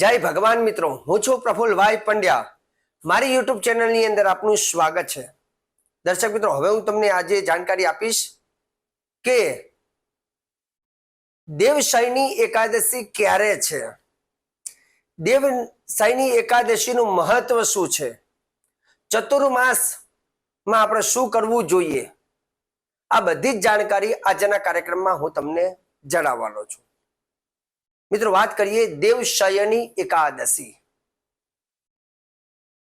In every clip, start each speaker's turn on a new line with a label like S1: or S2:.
S1: જય ભગવાન મિત્રો, હું છું પ્રફુલભાઈ પંડ્યા. મારી યુટ્યુબ ચેનલની અંદર આપનું સ્વાગત છે. દર્શક મિત્રો, હવે હું તમને આજે જાણકારી આપીશ કે દેવશાયની એકાદશી ક્યારે છે? દેવશાયની એકાદશીનું મહત્વ શું છે? ચતુર્માસમાં આપણે શું કરવું જોઈએ? આ બધી જ જાણકારી આજના કાર્યક્રમમાં હું તમને જણાવવાનો છું. મિત્રો, વાત કરીએ દેવશયની એકાદશી.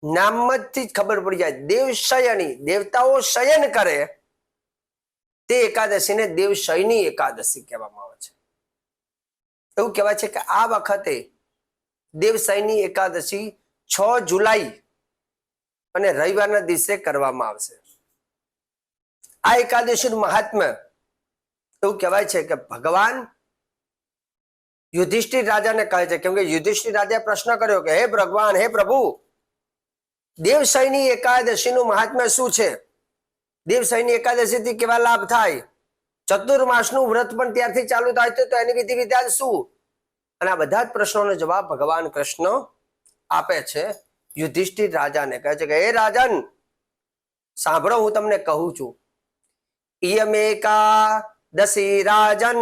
S1: નામથી જ ખબર પડી જાય દેવશયની દેવતાઓ શયન કરે, તે એકાદશીને દેવશયની એકાદશી કહેવામાં આવે છે. એવું કહેવાય છે કે આ વખતે દેવશયની એકાદશી છ જુલાઈ અને રવિવારના દિવસે કરવામાં આવશે. આ એકાદશીનું મહાત્મ્ય એવું કહેવાય છે કે ભગવાન યુધિષ્ઠિર રાજાને કહે છે, કેમ કે યુધિષ્ઠિર રાજાએ પ્રશ્ન કર્યો કે, હે ભગવાન, હે પ્રભુ દેવશયની એકાદશીનું મહાત્મ્ય શું છે? દેવશયની એકાદશીથી કેવા લાભ થાય? ચતુર્માસનું વ્રત પણ ત્યારથી ચાલુ થાય તો એની વિધિ વિધાન શું? અને આ બધા જ પ્રશ્નોનો જવાબ ભગવાન કૃષ્ણ આપે છે, યુધિષ્ઠિર રાજાને કહે છે કે, હે રાજન, સાંભળો, હું તમને કહું છું. ઇયમેકા દશી રાજન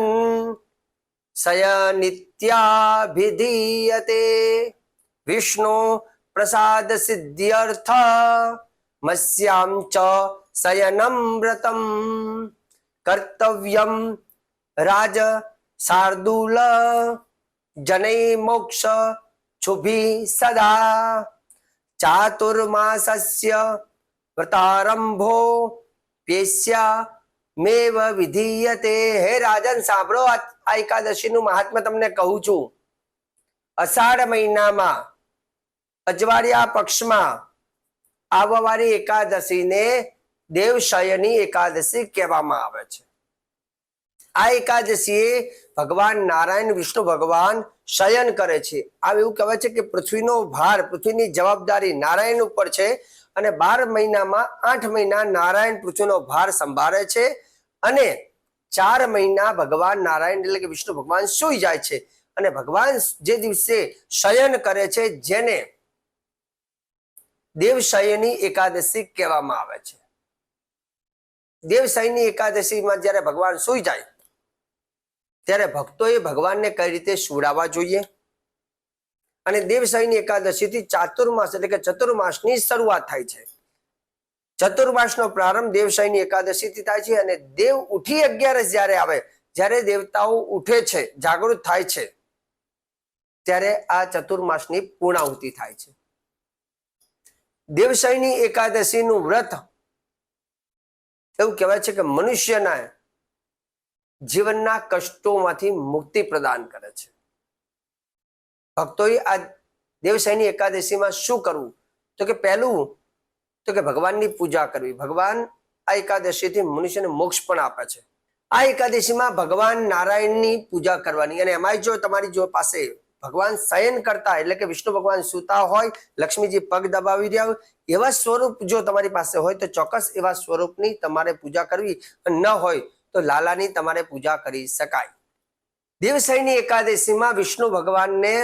S1: સયનિત્યાભિધીયતે વિષ્ણુ પ્રસાદ સિદ્ધ્યર્થ મસ્યામ ચ શયનમ વ્રતમ કર્તવ્યમ રાજ શાર્દૂલ જનૈ મોક્ષ શુભી સદા ચાતુર્માસસ્ય વ્રતારંભો પેસ્યા મેવ વિધીયતે. હે રાજન, સાંભળો, આ એકાદશીનું મહાત્મા તમને કહું છું. અષાઢ મહિનામાં, અજવાળિયા પક્ષમાં, આવવાવાળી એકાદશીને દેવશયની એકાદશી કહેવામાં આવે છે. આ એકાદશીએ ભગવાન નારાયણ, વિષ્ણુ ભગવાન શયન કરે છે. આ એવું કહેવાય છે કે પૃથ્વીનો ભાર, પૃથ્વીની જવાબદારી નારાયણ ઉપર છે અને બાર મહિનામાં આઠ મહિના નારાયણ પૃથ્વીનો ભાર સંભાળે છે. અને ચાર મહિના ભગવાન નારાયણ, એટલે કે વિષ્ણુ ભગવાન સુઈ જાય છે. અને ભગવાન જે દિવસે શયન કરે છે, જેને દેવશયની એકાદશી કહેવામાં આવે છે. દેવશયની એકાદશીમાં જ્યારે ભગવાન સુઈ જાય, ત્યારે ભક્તોએ ભગવાનને કઈ રીતે સુવડાવવા જોઈએ? અને દેવશયની એકાદશીથી ચાતુર્માસ, એટલે કે ચતુર્માસની શરૂઆત થાય છે. ચતુર્માસનો પ્રારંભ દેવશયની એકાદશીથી થાય છે અને દેવ ઉઠી અગિયારસ જ્યારે આવે, જ્યારે દેવતાઓ ઉઠે છે, જાગૃત થાય છે, ત્યારે આ ચતુર્માસની પૂર્ણાહુતિ થાય છે. દેવશયની એકાદશીનું વ્રત એવું કહેવાય છે કે મનુષ્યના જીવનના કષ્ટોમાંથી મુક્તિ પ્રદાન કરે છે. ભક્તોએ આ દેવશયની એકાદશીમાં શું કરવું? તો કે પહેલું તો કે ભગવાનની પૂજા કરવી. ભગવાન આ એકાદશીથી મનુષ્યને મોક્ષ પણ આપે છે. આ એકાદશીમાં ભગવાન નારાયણની પૂજા કરવાની અને એમાં જો તમારી જો પાસે ભગવાન શયન કરતા એટલે કે વિષ્ણુ ભગવાન સુતા હોય, લક્ષ્મીજી પગ દબાવી રહ્યા હોય, એવા સ્વરૂપ જો તમારી પાસે હોય તો ચોક્કસ એવા સ્વરૂપની તમારે પૂજા કરવી. ન હોય તો લાલાની તમારે પૂજા કરી શકાય. દેવસાઈની એકાદશીમાં વિષ્ણુ ભગવાનને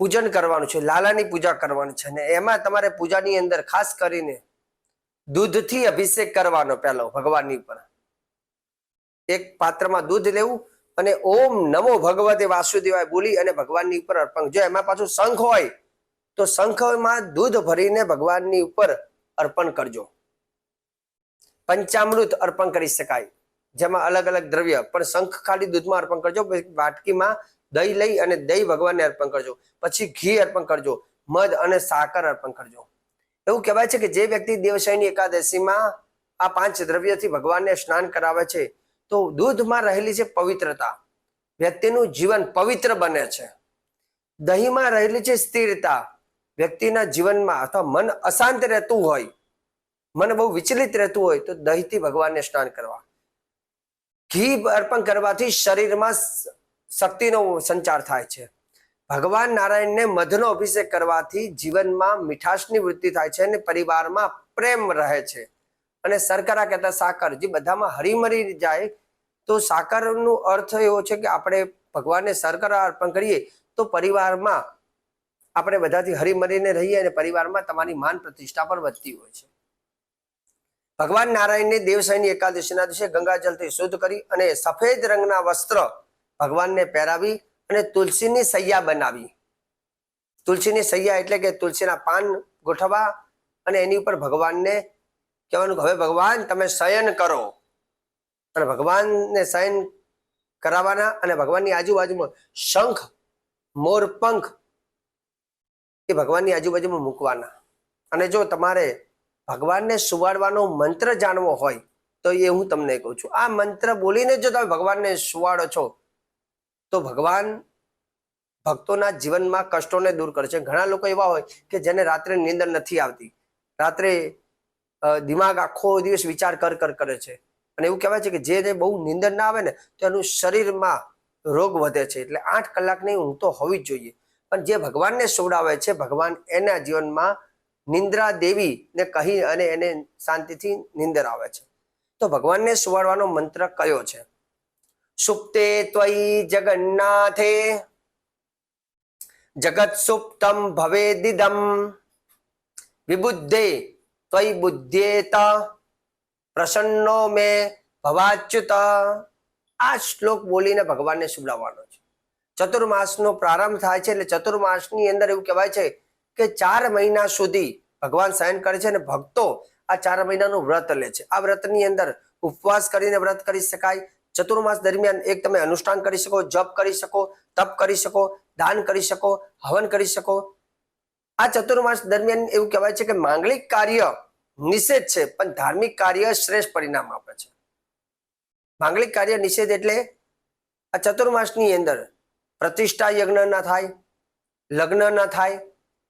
S1: પૂજન કરવાનું છે, લાલાની પૂજા કરવાની છે અને એમાં તમારે પૂજાની અંદર ખાસ કરીને દૂધથી અભિષેક કરવાનો પહેલો ભગવાનની પર એક પાત્રમાં દૂધ લેવું અને ઓમ નમો ભગવતે વાસુદેવાય બોલી અને ભગવાનની ઉપર અર્પણ. જો એમાં પાછું શંખ હોય, તો શંખમાં દૂધ ભરીને ભગવાનની ઉપર અર્પણ કરજો. પંચામૃત અર્પણ કરી શકાય. જેમાં અલગ અલગ દ્રવ્ય, પણ શંખ ખાલી દૂધમાં અર્પણ કરજો વાટકીમાં દહીં લઈ અને દહીં ભગવાનને અર્પણ કરજો. પછી ઘી અર્પણ કરજો. મધ અને સાકર અર્પણ કરજો. એવું કહેવાય છે કે જે વ્યક્તિ દેવશાયની એકાદશીમાં આ પાંચ દ્રવ્યથી ભગવાનને સ્નાન કરાવે છે, તો દૂધમાં રહેલી છે પવિત્રતા. વ્યક્તિનું જીવન પવિત્ર બને છે. દહીંમાં રહેલી છે સ્થિરતા. વ્યક્તિના જીવનમાં અથવા મન અશાંત રહેતું હોય, મન બહુ વિચલિત રહેતું હોય, તો દહીંથી ભગવાનને સ્નાન કરવા. ઘી અર્પણ કરવાથી શરીરમાં શક્તિનો સંચાર થાય છે. ભગવાન નારાયણને મધનો અભિષેક કરવાથી જીવનમાં મીઠાશની વૃત્તિ થાય છે અને પરિવારમાં પ્રેમ રહે છે. અને શર્કરા કહેતા સાકર, જે બધામાં હરીમરી જાય, તો સાકરનો અર્થ એવો છે કે આપણે ભગવાનને શર્કરા અર્પણ કરીએ, તો તો પરિવારમાં આપણે બધાથી હરીમરીને રહીએ અને પરિવારમાં તમારી માન પ્રતિષ્ઠા પણ વધતી હોય છે. ભગવાન નારાયણને દેવસાઈની એકાદશીના દિવસે ગંગાજલથી શુદ્ધ કરી અને સફેદ રંગના વસ્ત્ર ભગવાનને પહેરાવી અને તુલસીની સૈયા બનાવી. તુલસીની સૈયા એટલે કે તુલસીના પાન ગોઠવવા અને એની ઉપર ભગવાનને કહેવાનું હવે ભગવાન, તમે શયન કરો. અને ભગવાનને શયન કરાવવાના અને ભગવાનની આજુબાજુમાં શંખ મોરપંખ એ ભગવાનની આજુબાજુમાં મૂકવાના. અને જો તમારે ભગવાનને સુવાડવાનો મંત્ર જાણવો હોય, તો એ હું તમને કહું છું. આ મંત્ર બોલીને જો તમે ભગવાનને સુવાડો છો તો ભગવાન ભક્તોના જીવનમાં કષ્ટોને દૂર કરશે ઘણા લોકો એવા હોય કે જેને રાત્રે નિંદર નથી આવતી. રાત્રે દિમાગ આખો દિવસ વિચાર કર કર, કરે છે. અને એવું કહેવાય છે કે જેને બહુ નિંદર ના આવે ને, તો એનું શરીરમાં રોગ વધે છે. એટલે આઠ કલાકની ઊંઘ તો હોવી જ જોઈએ. પણ જે ભગવાનને સોડાવે છે, ભગવાન એના જીવનમાં નિંદ્રા દેવી ને કહી અને એને શાંતિથી નિંદર આવે છે. તો ભગવાનને સુવાડવાનો મંત્ર કયો છે? સુપ્તે ત્વયી જગન્નાથે જગત સુપ્તમ ભવેદિદમ વિબુદ્ધે ત્વયી બુદ્ધ્યેત પ્રસન્નો મે ભવાચ્યુત આ શ્લોક બોલીને ભગવાનને સુવડાવવાનો છે. ચતુર્માસનો પ્રારંભ થાય છે એટલે ચતુર્માસની અંદર એવું કહેવાય છે કે ચાર મહિના સુધી ભગવાન શયન કરે છે અને ભક્તો આ ચાર મહિનાનું વ્રત લે છે. આ વ્રતની અંદર ઉપવાસ કરીને વ્રત કરી શકાય ચતુર્માસ દરમિયાન એક તમે અનુષ્ઠાન કરી શકો, જપ કરી શકો, તપ કરી શકો, દાન કરી શકો, હવન કરી શકો. આ ચતુર્માસ દરમિયાન એવું કહેવાય છે કે માંગલિક કાર્ય નિષેધ છે, પણ ધાર્મિક કાર્ય શ્રેષ્ઠ પરિણામ આપે છે. માંગલિક કાર્ય નિષેધ એટલે આ ચતુર્માસની અંદર પ્રતિષ્ઠા યજ્ઞ ના થાય લગ્ન ના થાય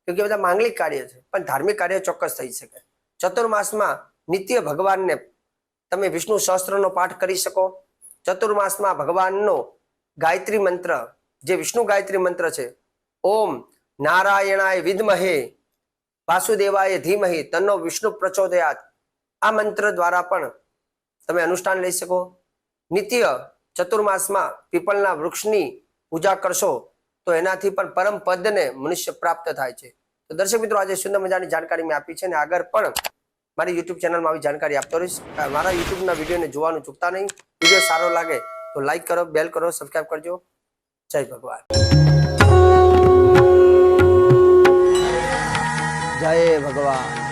S1: કે બધા માંગલિક કાર્ય છે, પણ ધાર્મિક કાર્ય ચોક્કસ થઈ શકે. ચતુર્માસમાં નિત્ય ભગવાનને તમે વિષ્ણુ સહસ્ત્રનો પાઠ કરી શકો ચતુર્માસમાં ભગવાનનો ગાયત્રી મંત્ર, જે વિષ્ણુ ગાયત્રી મંત્ર છે, ઓમ નારાયણાય વિદ્મહે, વાસુદેવાય ધીમહે, તન્નો વિષ્ણુ પ્રચોદયાત. આ મંત્ર દ્વારા પણ તમે અનુષ્ઠાન લઈ શકો. નિત્ય ચતુર્માસમાં પીપળના વૃક્ષની પૂજા કરશો, તો એનાથી પણ પરમ પદને મનુષ્ય પ્રાપ્ત થાય છે. તો દર્શક મિત્રો, આજે સુંદર મજાની જાણકારી મેં આપી છે અને આગળ પણ મારી યુટ્યુબ ચેનલમાં આવી જાણકારી આપતો રહીશ. મારા યુટ્યુબના વિડીયોને જોવાનું ચૂકતા નહીં. વીડિયો સારો લાગે તો લાઈક કરો બેલ કરો સબસ્ક્રાઈબ કરજો. જય ભગવાન. જય ભગવાન.